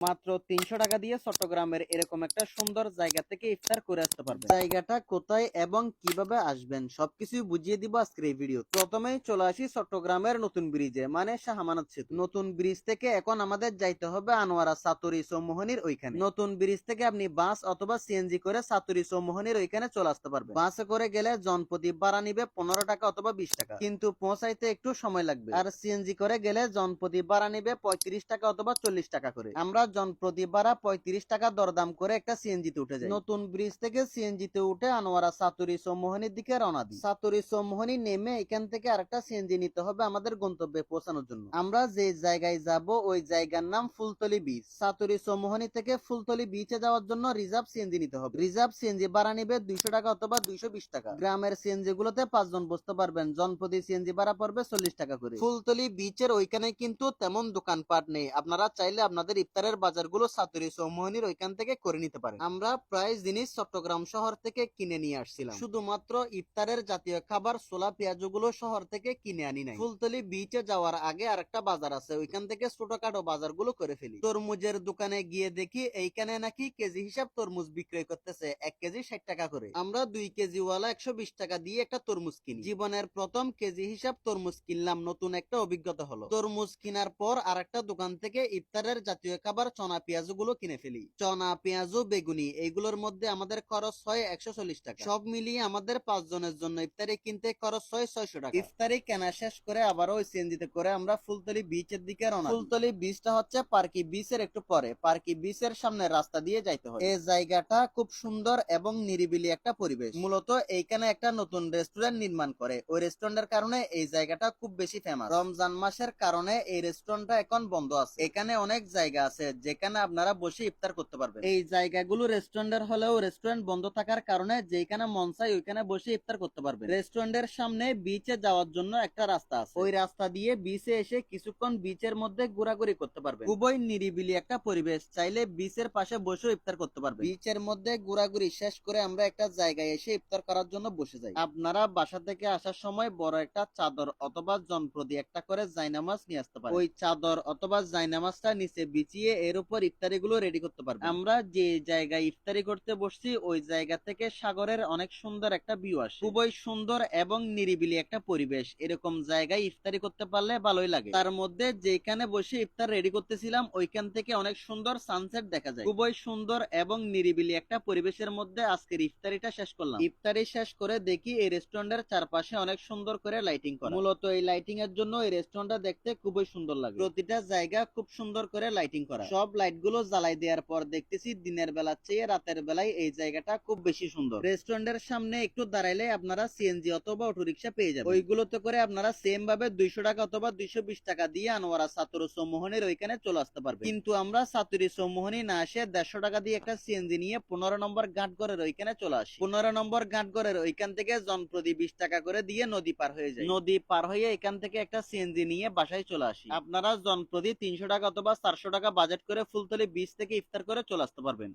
মাত্র তিনশো টাকা দিয়ে চট্টগ্রামের এরকম একটা সুন্দর জায়গা থেকে ইফতার করে আসতে পারবেন। জায়গাটা কোথায় এবং কীভাবে আসবেন সবকিছু বুঝিয়ে দিব আজকের এই ভিডিও প্রথমেই চলে আসি চট্টগ্রামের নতুন ব্রিজে মানে শাহমানত সেতু। নতুন ব্রিজ থেকে এখন আমাদের যাইতে হবে আনোয়ারা সাতুরি চৌমোহনির ওইখানে। নতুন ব্রিজ থেকে আপনি বাস অথবা সিএনজি করে সাতুরি চৌমোহনির ওইখানে চলে আসতে পারবেন। বাসে করে গেলে জনপ্রতি ভাড়া নিবে পনেরো টাকা অথবা বিশ টাকা। কিন্তু পৌঁছাইতে একটু সময় লাগবে। আর সিএনজি করে গেলে জনপ্রতি ভাড়া নিবে পঁয়ত্রিশ টাকা অথবা চল্লিশ টাকা করে। আমরা জনপ্রতি ভাড়া পঁয়ত্রিশ টাকা দরদাম করে একটা সিএনজি তে উঠে যাই নতুন ব্রিজ থেকে সিএনজি তে উঠে আনোয়ারা সাতুরি চৌমোহনির দিকে রওনা দিই। সাতুরি চৌমোহনি নেমে এখান থেকে আরেকটা সিএনজি নিতে হবে আমাদের গন্তব্যে পৌঁছানোর জন্য। আমরা যে জায়গায় যাব, ওই জায়গার নাম ফুলতলি বিচ সাতুরি চৌমোহনি থেকে ফুলতলি বিচে যাওয়ার জন্য রিজার্ভ সিএনজি নিতে হবে। রিজার্ভ সিএনজি ভাড়া নিবে দুইশো টাকা অথবা দুইশো বিশ টাকা। গ্রামের সিএনজি গুলোতে পাঁচজন বসতে পারবেন, জনপ্রতি সিএনজি ভাড়া পড়বে চল্লিশ টাকা করে। ফুলতলি বিচের ওইখানে কিন্তু তেমন দোকানপাট নেই। আপনারা চাইলে আপনাদের ইফতারের বাজারগুলো সাতুরি চৌমোহনির ওইখান থেকে করে নিতে পারেন। আমরা প্রায় জিনিস চট্টগ্রাম শহর থেকে কিনে নিয়ে আসছিলাম। শুধুমাত্র ইফতারের জাতীয় খাবার সোলা পেঁয়াজগুলো শহর থেকে কিনে আনি নাই। ফুলতলি বিচে যাওয়ার আগে আরেকটা বাজার আছে, ওইখান থেকে ছোটখাটো বাজারগুলো করে ফেলি। তরমুজের দোকানে গিয়ে দেখি এইখানে নাকি কেজি হিসাব তরমুজ বিক্রয় করতেছে, এক কেজি ষাট টাকা করে। আমরা দুই কেজি ওয়ালা একশো বিশ টাকা দিয়ে একটা তরমুজ কিনি। জীবনের প্রথম কেজি হিসাব তরমুজ কিনলাম, নতুন একটা অভিজ্ঞতা হলো। তরমুজ কেনার পর আরেকটা দোকান থেকে ইফতারের জাতীয় খাবার চনা পেঁয়াজগুলো কিনে ফেলি। চনা, পেঁয়াজ, বেগুনি, এইগুলোর মধ্যে আমাদের খরচ হয় একশো চল্লিশ টাকা। সব মিলিয়ে আমাদের পাঁচ জনের জন্য ইফতারি কিনতে খরচ হয় ছয়শো টাকা। ইফতারি কেনা শেষ করে আবার ওই সিএনজিতে করে আমরা ফুলতলি বিচের দিকে রওনা ফুলতলি বিচটা হচ্ছে পার্কি বিচের একটু পরে। পার্কি বিচের সামনে রাস্তা দিয়ে যাইতে হয়। এই জায়গাটা খুব সুন্দর এবং নিরিবিলি একটা পরিবেশ। মূলত এইখানে একটা নতুন রেস্টুরেন্ট নির্মাণ করে। ওই রেস্টুরেন্টের কারণে এই জায়গাটা খুব বেশি ফেমাস রমজান মাসের কারণে এই রেস্টুরেন্টটা এখন বন্ধ আছে। এখানে অনেক জায়গা আছে যেখানে আপনারা বসে ইফতার করতে পারবেন। এই জায়গাগুলো রেস্টুরেন্টের হলেও রেস্টুরেন্ট বন্ধ থাকার কারণে যেখানে মন চাই ওইখানে বসে ইফতার করতে পারবেন। রেস্টুরেন্টের সামনে বিচে যাওয়ার জন্য একটা রাস্তা আছে। ওই রাস্তা দিয়ে বিচে এসে কিছুক্ষণ বিচের মধ্যে ঘোরাঘুরি করতে পারবেন। খুবই নিরিবিলি একটা পরিবেশ। চাইলে বিচের পাশে বসে ইফতার করতে পারবেন। বিচের মধ্যে ঘোরাঘুরি শেষ করে আমরা একটা জায়গায় এসে ইফতার করার জন্য বসে যাই। আপনারা বাসা থেকে আসার সময় বড় একটা চাদর অথবা জনপ্রতি একটা করে জাইনামাজ নিয়ে আসতে পারেন। ওই চাদর অথবা জাইনামাজটা নিচে বিছিয়ে এর উপর ইফতারি গুলো রেডি করতে পারবেন আমরা যে জায়গায় ইফতারি করতে বসছি, ওই জায়গা থেকে সাগরের অনেক সুন্দর একটা ভিউ আসে। খুবই সুন্দর এবং নিরিবিলি একটা পরিবেশ। এরকম জায়গায় ইফতারি করতে পারলে ভালোই লাগে। তার মধ্যে যেখানে বসে ইফতার রেডি করতেছিলাম, ওইখান থেকে অনেক সুন্দর সানসেট দেখা যায়। খুবই সুন্দর এবং নিরিবিলি একটা পরিবেশের মধ্যে আজকের ইফতারিটা শেষ করলাম। ইফতারি শেষ করে দেখি এই রেস্টুরেন্টের চারপাশে অনেক সুন্দর করে লাইটিং করা। মূলত এই লাইটিং এর জন্য এই রেস্টুরেন্টটা দেখতে খুবই সুন্দর লাগে। প্রতিটা জায়গা খুব সুন্দর করে লাইটিং করা। সব লাইটগুলো জ্বালাই দেওয়ার পর দেখতেছি দিনের বেলা চেয়ে রাতের বেলায় এই জায়গাটা খুব বেশি সুন্দর। রেস্টুরেন্টের সামনে একটু দাঁড়াইলে আপনারা সিএনজি অথবা অটোরিকশা পেয়ে যাবেন। ওইগুলোতে করে আপনারা সেম ভাবে দুইশো টাকা অথবা দুইশো বিশ টাকা দিয়ে আনোয়ারা সাতুরু চৌমোহনের ওইখানে চলে আসতে পারবে কিন্তু আমরা সাতুরি চৌমোহনী না এসে দেড়শো টাকা দিয়ে একটা সিএনজি নিয়ে পনেরো নম্বর ঘাটগড়ের ওইখানে চলে আসি। পনেরো নম্বর ঘাটগড়ের ওইখান থেকে জনপ্রতি বিশ টাকা করে দিয়ে নদী পার হয়ে যায় নদী পার হয়ে এখান থেকে একটা সিএনজি নিয়ে বাসায় চলে আসি। আপনারা জনপ্রতি তিনশো টাকা অথবা চারশো টাকা বাজেট করে ফুলতলি বিচ থেকে ইফতার করে চলে আসতে পারবেন।